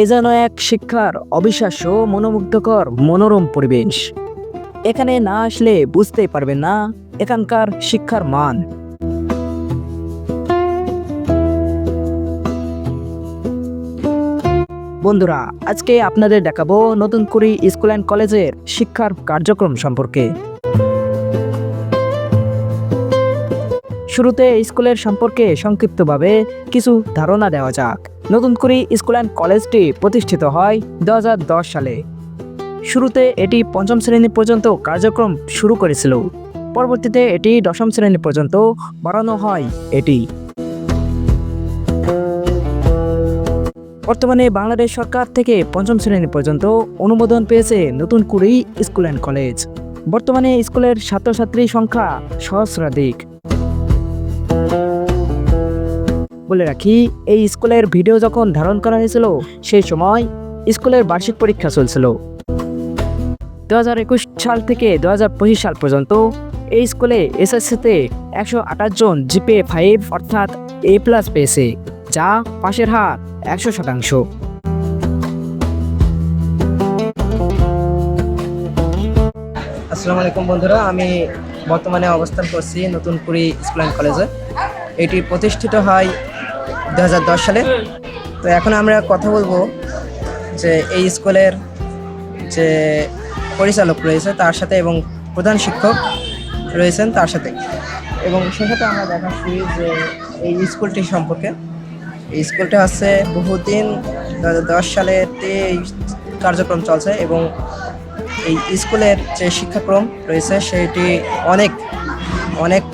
এ যেন এক শিক্ষার অবিশ্বাস্য, মনোমুগ্ধকর, মনোরম পরিবেশ। এখানে না আসলে বুঝতেই পারবেন না এখানকার শিক্ষার মান। বন্ধুরা, আজকে আপনাদের দেখাবো নতুন কুড়ি স্কুল অ্যান্ড কলেজের শিক্ষার কার্যক্রম সম্পর্কে। শুরুতে স্কুলের সম্পর্কে সংক্ষিপ্তভাবে কিছু ধারণা দেওয়া যাক। নতুন করে স্কুল অ্যান্ড কলেজটি প্রতিষ্ঠিত হয় দু সালে। শুরুতে এটি পঞ্চম শ্রেণি পর্যন্ত কার্যক্রম শুরু করেছিল। পরবর্তীতে এটি দশম শ্রেণি পর্যন্ত বাড়ানো হয় এটি। বর্তমানে বাংলাদেশ সরকার থেকে পঞ্চম শ্রেণি পর্যন্ত অনুমোদন পেয়েছে নতুন কুড়ি স্কুল অ্যান্ড কলেজ বর্তমানে স্কুলের ছাত্রছাত্রীর সংখ্যা সহস্রাধিক। বলে রাখি, এই স্কুলের ভিডিও যখন ধারণ করা হয়েছিল, সেই সময় স্কুলের বার্ষিক পরীক্ষা চলছিল। দু হাজার একুশ সাল থেকে দু হাজার পঁচিশ সাল পর্যন্ত এই স্কুলে এসএসসিতে একশো আঠাশ জন জিপে ফাইভ অর্থাৎ এ প্লাস পেয়েছে, যা পাশের হার একশো শতাংশ। আসসালামু আলাইকুম বন্ধুরা, আমি বর্তমানে অবস্থান করছি নতুন কুড়ি স্কুল অ্যান্ড কলেজে। এটি প্রতিষ্ঠিত হয় দু হাজার দশ সালে। তো এখন আমরা কথা বলব যে এই স্কুলের যে পরিচালক রয়েছে তার সাথে এবং প্রধান শিক্ষক রয়েছেন তার সাথে। এবং সেক্ষেত্রে আমরা দেখাচ্ছি যে এই স্কুলটি সম্পর্কে। এই স্কুলটা হচ্ছে বহুদিন দু হাজার দশ সালেতে এই কার্যক্রম চলছে এবং এই স্কুলের যে শিক্ষাক্রম রয়েছে সেটি অনেক অনেক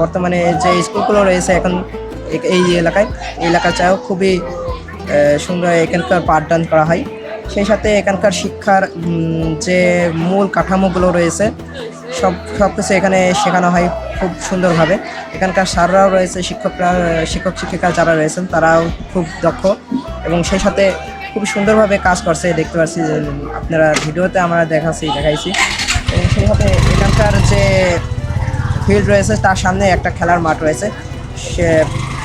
বর্তমানে যে স্কুলগুলো রয়েছে এখন এই এলাকায়, এই এলাকার চাও খুবই সুন্দর এখানকার পাঠদান করা হয়। সেই সাথে এখানকার শিক্ষার যে মূল কাঠামোগুলো রয়েছে, সব সব কিছু এখানে শেখানো হয় খুব সুন্দরভাবে। এখানকার স্যাররাও রয়েছে, শিক্ষকরা, শিক্ষক, শিক্ষিকা যারা রয়েছেন, তারাও খুব দক্ষ এবং সেই সাথে খুব সুন্দরভাবে কাজ করছে, দেখতে পাচ্ছি আপনারা ভিডিওতে আমরা দেখাচ্ছি, দেখাইছি। এবং সেই সাথে এখানকার যে ফিল্ড রয়েছে, তার সামনে একটা খেলার মাঠ রয়েছে। সে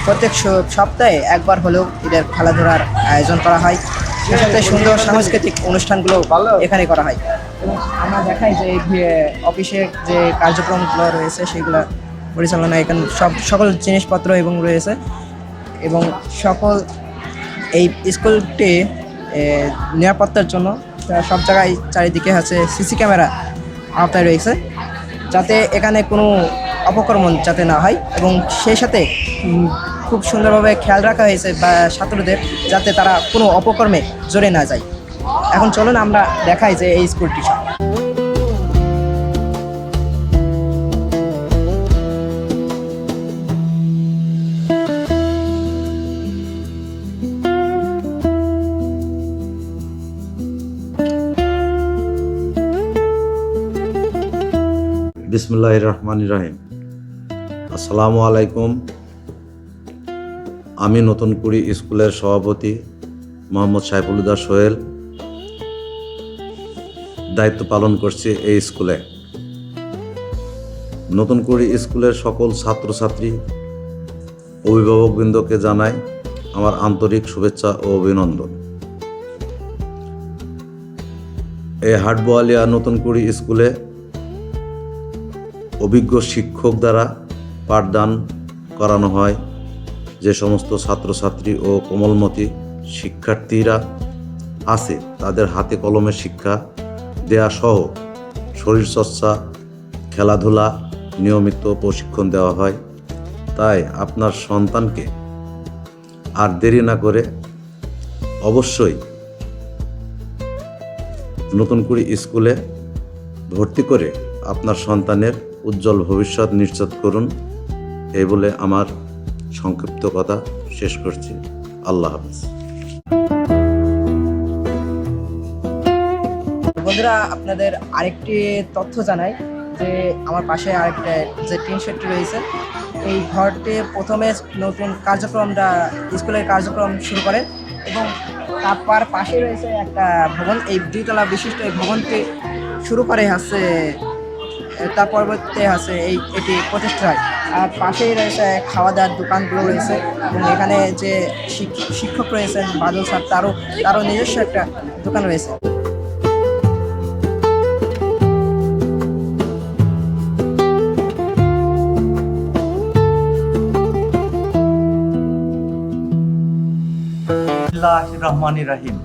প্রত্যেক সপ্তাহে একবার হলেও এদের খেলাধুলার আয়োজন করা হয়। সাথে সুন্দর সাংস্কৃতিক অনুষ্ঠানগুলো এখানে করা হয়। এবং আমরা দেখাই যে অফিসের যে কার্যক্রমগুলো রয়েছে, সেগুলো পরিচালনা এখানে সব সকল জিনিসপত্র এবং রয়েছে। এবং সকল এই স্কুলটি নিরাপত্তার জন্য, সব জায়গায় চারিদিকে আছে সিসি ক্যামেরা আওতায় রয়েছে। যাতে এখানে কোনো অপকর্মণ যাতে না হয় এবং সেই সাথে খুব সুন্দরভাবে খেয়াল রাখা হয়েছে, বা ছাত্রদের যাতে তারা কোনো অপকর্মে জোরে না যায়। এখন চলুন আমরা দেখাই যে এই স্কুলটি বিসমুল্লাহ রহমান রাহিম। আসসালামু আলাইকুম। আমি নতুন কুড়ি স্কুলের সভাপতি মোহাম্মদ সাইফুলুদা সোহেল। দায়িত্ব পালন করছি এই স্কুলে। নতুন কুড়ি স্কুলের সকল ছাত্রছাত্রী, অভিভাবকবৃন্দকে জানাই আমার আন্তরিক শুভেচ্ছা ও অভিনন্দন। এই হাটবোয়ালিয়া নতুন কুড়ি স্কুলে অভিজ্ঞ শিক্ষক দ্বারা পাঠদান করানো হয়। যে সমস্ত ছাত্রছাত্রী ও কোমলমতি শিক্ষার্থীরা আছে, তাদের হাতে কলমে শিক্ষা দেয়া সহ শরীরচর্চা খেলাধুলা নিয়মিত প্রশিক্ষণ দেওয়া হয়। তাই আপনার সন্তানকে আর দেরি না করে অবশ্যই নতুন করে স্কুলে ভর্তি করে আপনার সন্তানের উজ্জ্বল ভবিষ্যৎ নিশ্চিত করুন। এই বলে আমার সংক্ষিপ্ত কথা শেষ করছি। আল্লাহ হাফিজ। বন্ধুরা, আপনাদের আরেকটি তথ্য জানাই যে আমার পাশে আরেকটা যে টিন শেডটি রয়েছে, এই ঘরটি প্রথমে নতুন কার্যক্রমটা, স্কুলের কার্যক্রম শুরু করে এবং তারপর পাশে রয়েছে একটা ভবন। এই দুইতলা বিশিষ্ট এই ভবনটি শুরু করে হচ্ছে তার পরবর্তীতে আছে এই এটি প্রতিষ্ঠা হয় আর পাশেই রয়েছে খাওয়া দাওয়ার দোকানগুলো রয়েছে। এবং এখানে যে শিক- শিক্ষক রয়েছেন বাদল স্যার, তারও তারও নিজস্ব একটা দোকান রয়েছে। রহমান রাহিম।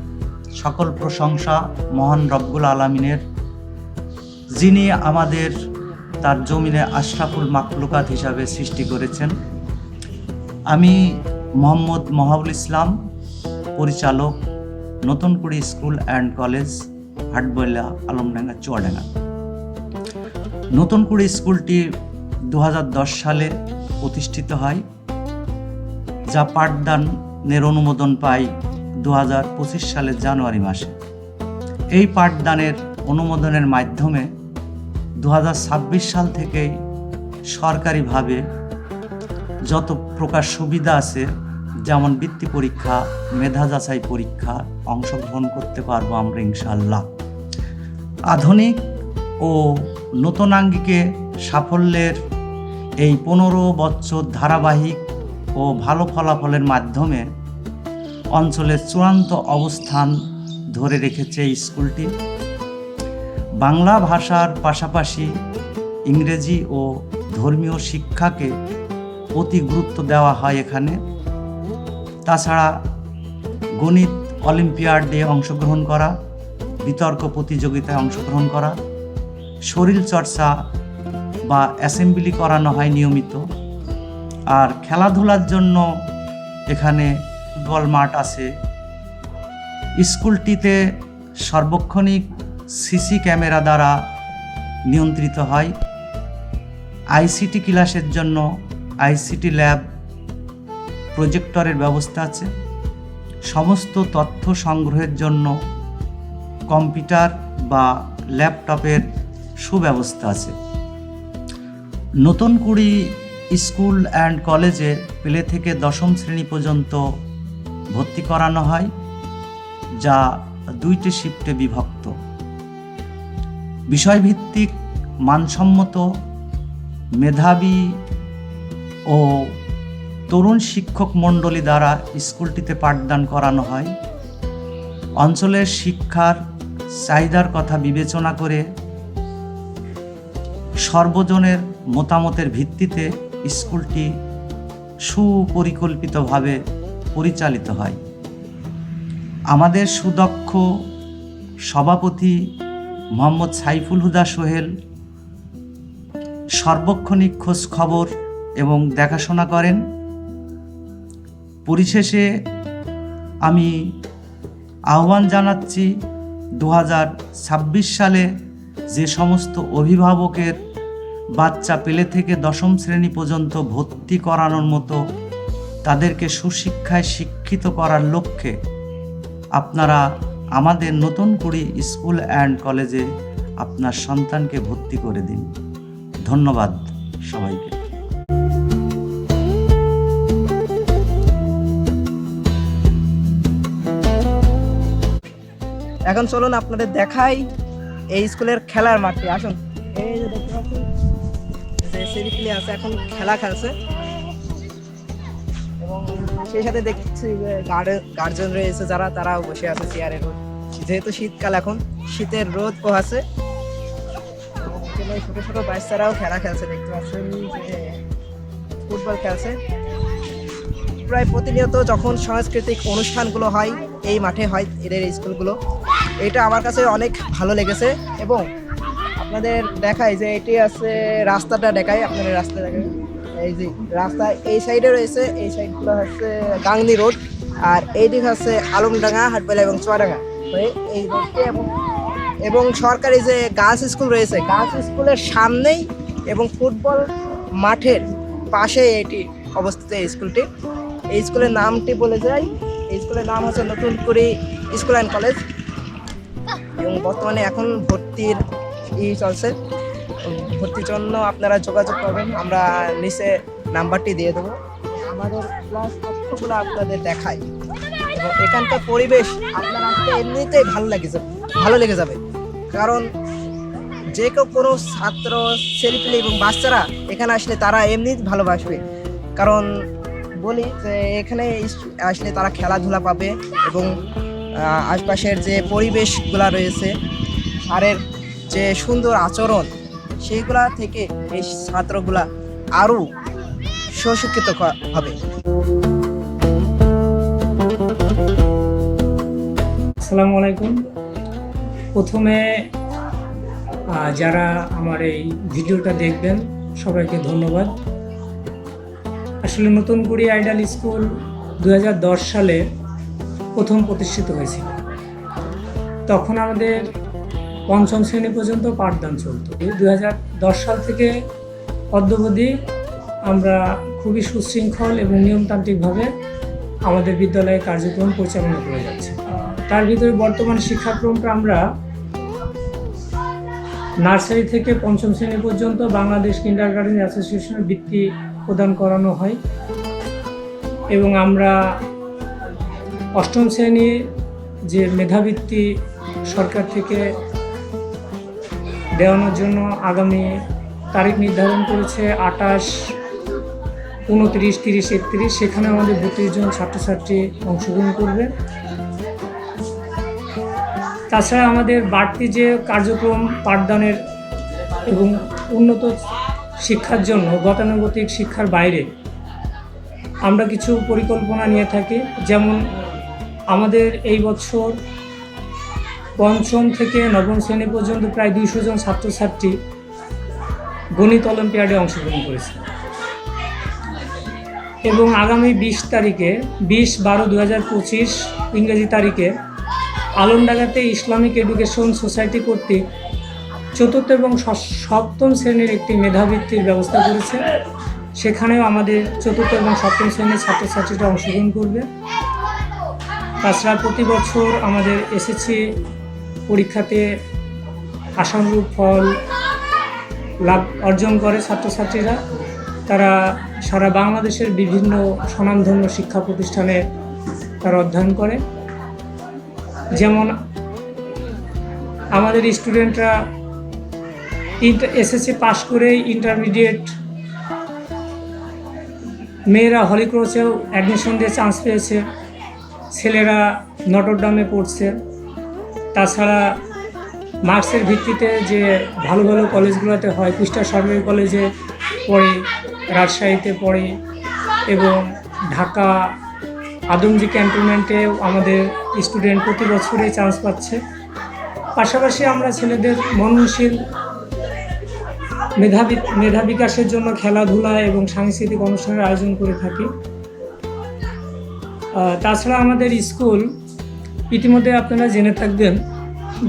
সকল প্রশংসা মহান রব্বুল আলমিনের যিনি আমাদের তার জমিনে আশরাফুল মাকলুকাত হিসাবে সৃষ্টি করেছেন, আমি মোহাম্মদ মহাবুল ইসলাম, পরিচালক Notunkuri school and college, Hatboila Alamdanga, Chuadanga. Notunkuri স্কুলটি দু হাজার দশ সালে প্রতিষ্ঠিত হয়, যা পাঠদানের অনুমোদন পাই দু হাজার সালের জানুয়ারি মাসে। এই পাঠদানের অনুমোদনের মাধ্যমে দু হাজার ছাব্বিশ সাল থেকেই সরকারিভাবে যত প্রকার সুবিধা আছে, যেমন বৃত্তি পরীক্ষা, মেধা যাচাই পরীক্ষা অংশগ্রহণ করতে পারব আমরা ইনশাল্লাহ আধুনিক ও নতুনাঙ্গিকে সাফল্যের এই পনেরো বছর ধারাবাহিক ও ভালো ফলাফলের মাধ্যমে অঞ্চলের চূড়ান্ত অবস্থান ধরে রেখেছে স্কুলটি। বাংলা ভাষার পাশাপাশি ইংরেজি ও ধর্মীয় শিক্ষাকে অতি গুরুত্ব দেওয়া হয় এখানে। তাছাড়া গণিত অলিম্পিয়াড অলিম্পিয়াডে অংশগ্রহণ করা, বিতর্ক প্রতিযোগিতায় অংশগ্রহণ করা, শরীর চর্চা বা অ্যাসেম্বলি করানো হয় নিয়মিত। আর খেলাধুলার জন্য এখানে ফুটবল মাঠ আছে। স্কুলটিতে সার্বক্ষণিক সিসি ক্যামেরা দ্বারা নিয়ন্ত্রিত হয়। আইসিটি ক্লাসের জন্য আইসিটি ল্যাব প্রজেক্টরের ব্যবস্থা আছে। সমস্ত তথ্য সংগ্রহের জন্য কম্পিউটার বা ল্যাপটপের সুব্যবস্থা আছে। নতুন কুড়ি স্কুল অ্যান্ড কলেজে প্লে থেকে দশম শ্রেণি পর্যন্ত ভর্তি করানো হয়, যা দুইটি শিফটে বিভক্ত। বিষয়ভিত্তিক, মানসম্মত, মেধাবী ও তরুণ শিক্ষক মণ্ডলী দ্বারা স্কুলটিতে পাঠদান করানো হয়। অঞ্চলের শিক্ষার চাহিদার কথা বিবেচনা করে সর্বজনের মতামতের ভিত্তিতে স্কুলটি সুপরিকল্পিতভাবে পরিচালিত হয়। আমাদের সুদক্ষ সভাপতি মোহাম্মদ সাইফুল হুদা সোহেল, সর্বক্ষণিক খোঁজ খবর এবং দেখাশোনা করেন। পরিশেষে আমি আহ্বান জানাচ্ছি দু হাজার ছাব্বিশ সালে যে সমস্ত অভিভাবকের বাচ্চা পেলে থেকে দশম শ্রেণি পর্যন্ত ভর্তি করানোর মতো তাদেরকে সুশিক্ষায় শিক্ষিত করার লক্ষ্যে আপনারা আমাদের নতুন করে স্কুল অ্যান্ড কলেজে আপনার সন্তানকে ভর্তি করে দিন। ধন্যবাদ সবাইকে। এখন চলুন আপনাদের দেখাই এই স্কুলের খেলার মাঠে আসুন। আছে, এখন খেলা খেলছে। এবং সেই সাথে দেখছি গার্জেন রয়েছে যারা, তারাও বসে আছে চেয়ারে রোদ যেহেতু শীতকাল এখন, শীতের রোদ পোহাছে ছোট ছোট বাচ্চারাও খেলা খেলছে, দেখতে পাচ্ছেন ফুটবল খেলছে। প্রায় প্রতিনিয়ত যখন সাংস্কৃতিক অনুষ্ঠানগুলো হয়, এই মাঠে হয় এদের স্কুলগুলো। এটা আমার কাছে অনেক ভালো লেগেছে এবং আপনাদের দেখায় যে এটি আছে রাস্তাটা দেখায় আপনাদের রাস্তা দেখাই। এই যে রাস্তা এই সাইডে রয়েছে, এই সাইডগুলো হচ্ছে গাংনি রোড আর এই দিক হচ্ছে আলমডাঙ্গা, হাটবেলা এবং চুয়াডাঙ্গা। এবং সরকারি যে গার্লস স্কুল রয়েছে, গার্লস স্কুলের সামনেই এবং ফুটবল মাঠের পাশে এটি অবস্থিত এই স্কুলটি। এই স্কুলের নামটি বলে যাই। এই স্কুলের নাম হচ্ছে নতুন করে স্কুল অ্যান্ড কলেজ। এবং বর্তমানে এখন ভর্তির ই চলছে। ভর্তির জন্য আপনারা যোগাযোগ করবেন। আমরা নিচে নাম্বারটি দিয়ে দেবো। আমাদের ক্লাস তথ্যগুলো আপনাদের দেখাই এবং এখানকার পরিবেশ আপনার আসতে এমনিতেই ভালো লেগে যাবে, ভালো লেগে যাবে। কারণ যে কেউ কোনো ছাত্র, ছেলেপিলে এবং বাচ্চারা এখানে আসলে তারা এমনি ভালোবাসবে। কারণ বলি যে এখানে আসলে তারা খেলাধুলা পাবে এবং আশপাশের যে পরিবেশগুলা রয়েছে স্যারের যে সুন্দর আচরণ, সেইগুলা থেকে এই ছাত্রগুলা আরও সুশিক্ষিত হবে। আসসালামু আলাইকুম। প্রথমে যারা আমার এই ভিডিওটা দেখবেন, সবাইকে ধন্যবাদ। আসলে নতুন কুড়ি আইডাল স্কুল দু হাজার দশ সালে প্রথম প্রতিষ্ঠিত হয়েছিল। তখন আমাদের পঞ্চম শ্রেণি পর্যন্ত পাঠদান চলত। দু সাল থেকে অদ্যবধি আমরা খুবই সুশৃঙ্খল এবং নিয়মতান্ত্রিকভাবে আমাদের বিদ্যালয়ে কার্যক্রম পরিচালনা করে যাচ্ছি। তার ভিতরে বর্তমান শিক্ষাক্রমটা আমরা নার্সারি থেকে পঞ্চম শ্রেণি পর্যন্ত বাংলাদেশ কিন্ডার গার্ডেন অ্যাসোসিয়েশনের বৃত্তি প্রদান করানো হয়। এবং আমরা অষ্টম শ্রেণি যে মেধাবৃত্তি সরকার থেকে দেওয়ানোর জন্য আগামী তারিখ নির্ধারণ করেছে আটাশ উনত্রিশ, তিরিশ, একত্রিশ। সেখানে আমাদের বত্রিশ জন ছাত্রছাত্রী অংশগ্রহণ করবে। তাছাড়া আমাদের বাড়তি যে কার্যক্রম পাঠদানের এবং উন্নত শিক্ষার জন্য, গতানুগতিক শিক্ষার বাইরে আমরা কিছু পরিকল্পনা নিয়ে থাকি। যেমন আমাদের এই বছর পঞ্চম থেকে নবম শ্রেণি পর্যন্ত প্রায় দুইশো জন ছাত্রছাত্রী গণিত অলিম্পিয়াডে অংশগ্রহণ করেছে। এবং আগামী বিশ তারিখে, বিশ বারো দু হাজার পঁচিশ ইংরেজি তারিখে আলমডাঙ্গাতে ইসলামিক এডুকেশন সোসাইটি কর্তৃক চতুর্থ এবং সপ্তম শ্রেণির একটি মেধাবৃত্তির ব্যবস্থা করেছে। সেখানেও আমাদের চতুর্থ এবং সপ্তম শ্রেণির ছাত্রছাত্রীরা অংশগ্রহণ করবে। তাছাড়া প্রতি বছর আমাদের এসএসসি পরীক্ষাতে আশানুরূপ ফল লাভ অর্জন করে ছাত্রছাত্রীরা। তারা সারা বাংলাদেশের বিভিন্ন স্বনামধন্য শিক্ষা প্রতিষ্ঠানে তারা অধ্যয়ন করে। যেমন আমাদের স্টুডেন্টরা এসএসসি পাশ করে ইন্টারমিডিয়েট, মেয়েরা হলিক্রসেও অ্যাডমিশন দিয়ে চান্স পেয়েছে, ছেলেরা নটরডামে পড়ছে। তাছাড়া মার্কসের ভিত্তিতে যে ভালো ভালো কলেজগুলোতে হয় কুষ্টা সরকারি কলেজে পড়ে, রাজশাহীতে পড়ে এবং ঢাকা আদমজি ক্যান্টনমেন্টেও আমাদের স্টুডেন্ট প্রতি বছরই চান্স পাচ্ছে। পাশাপাশি আমরা ছেলেদের মননশীল মেধাবী, মেধা বিকাশের জন্য খেলাধুলা এবং সাংস্কৃতিক অনুষ্ঠানের আয়োজন করে থাকি। তাছাড়া আমাদের স্কুল, ইতিমধ্যে আপনারা জেনে থাকবেন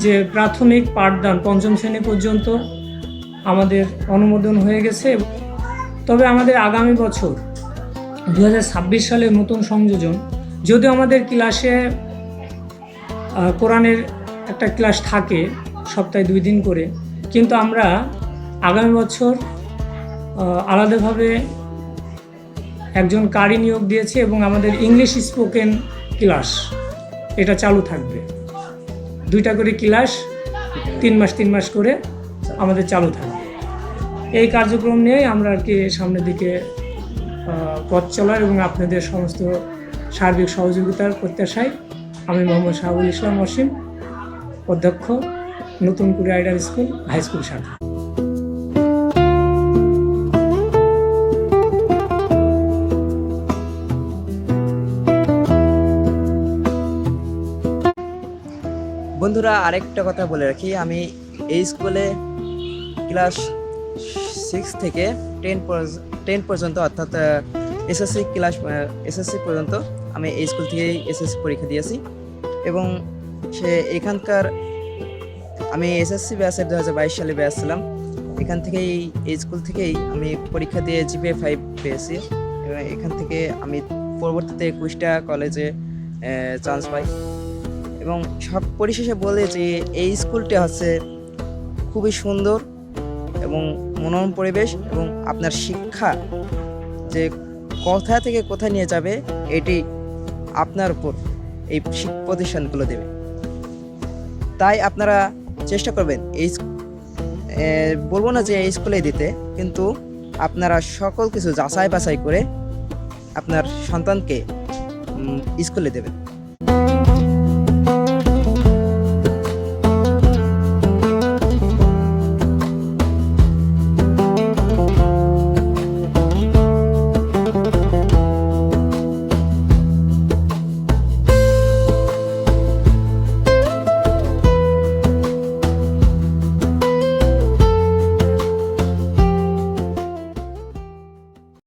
যে প্রাথমিক পাঠদান পঞ্চম শ্রেণি পর্যন্ত আমাদের অনুমোদন হয়ে গেছে তবে আমাদের আগামী বছর দু হাজার ছাব্বিশ সালের নতুন সংযোজন, যদিও আমাদের ক্লাসে কোরআনের একটা ক্লাস থাকে সপ্তাহে দুই দিন করে, কিন্তু আমরা আগামী বছর আলাদাভাবে একজন কারি নিয়োগ দিয়েছি এবং আমাদের ইংলিশ স্পোকেন ক্লাস এটা চালু থাকবে। দুইটা করে ক্লাস তিন মাস তিন মাস করে আমাদের চালু থাকবে। এই কার্যক্রম নিয়েই আমরা আর কি সামনের দিকে পথ চলার এবং আপনাদের সমস্ত সার্বিক সহযোগিতার প্রত্যাশায় আমি মোহাম্মদ শাহুল ইসলাম অসীম অধ্যক্ষ, নতুন কুড়ি আইডাল স্কুল, হাই স্কুল শাখা। বন্ধুরা, আরেকটা কথা বলে রাখি। আমি এই স্কুলে ক্লাস সিক্স থেকে টেন টেন পর্যন্ত অর্থাৎ এসএসসি ক্লাস এসএসসি পর্যন্ত আমি এই স্কুল থেকেই এসএসসি পরীক্ষা দিয়েছি। এবং সে এখানকার, আমি এসএসসি ব্যাচের দু হাজার বাইশ সালে ব্যাচ ছিলাম। এখান থেকেই, এই স্কুল থেকেই আমি পরীক্ষা দিয়ে জিপিএ ফাইভ পেয়েছি। এবং এখান থেকে আমি পরবর্তীতে কুষ্টা কলেজে চান্স পাই। এবং সব পরিশেষে বলে যে এই স্কুলটি হচ্ছে খুবই সুন্দর। এবং মনোরম পরিবেশ এবং আপনার শিক্ষা যে কোথা থেকে কোথায় নিয়ে যাবে, এটি আপনার উপর এই প্রতিষ্ঠানগুলো দেবে। তাই আপনারা চেষ্টা করবেন এই বলব না যে এই স্কুলেই দিতে, কিন্তু আপনারা সকল কিছু যাচাই বাছাই করে আপনার সন্তানকে স্কুলে দেবেন।